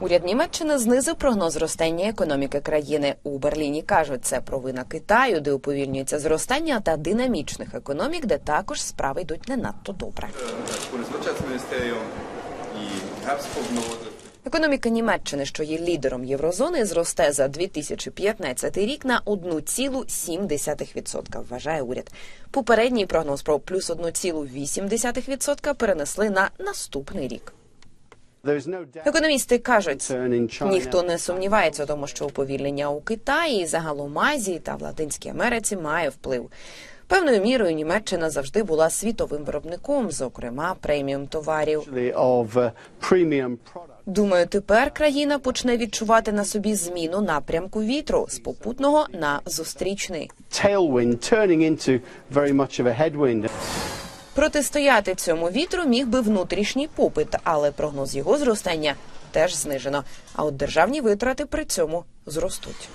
Уряд Німеччини знизив прогноз зростання економіки країни. У Берліні кажуть, це провина Китаю, де уповільнюється зростання та динамічних економік, де також справи йдуть не надто добре. Економіка Німеччини, що є лідером єврозони, зросте за 2015 рік на 1,7%, вважає уряд. Попередній прогноз про плюс 1,8% перенесли на наступний рік. Економісти кажуть, ніхто не сумнівається тому, що уповільнення у Китаї, загалом Азії та в Латинській Америці має вплив. Певною мірою Німеччина завжди була світовим виробником, зокрема преміум товарів. Думаю, тепер країна почне відчувати на собі зміну напрямку вітру з попутного на зустрічний. Протистояти цьому вітру міг би внутрішній попит, але прогноз його зростання теж знижено. А от державні витрати при цьому зростуть.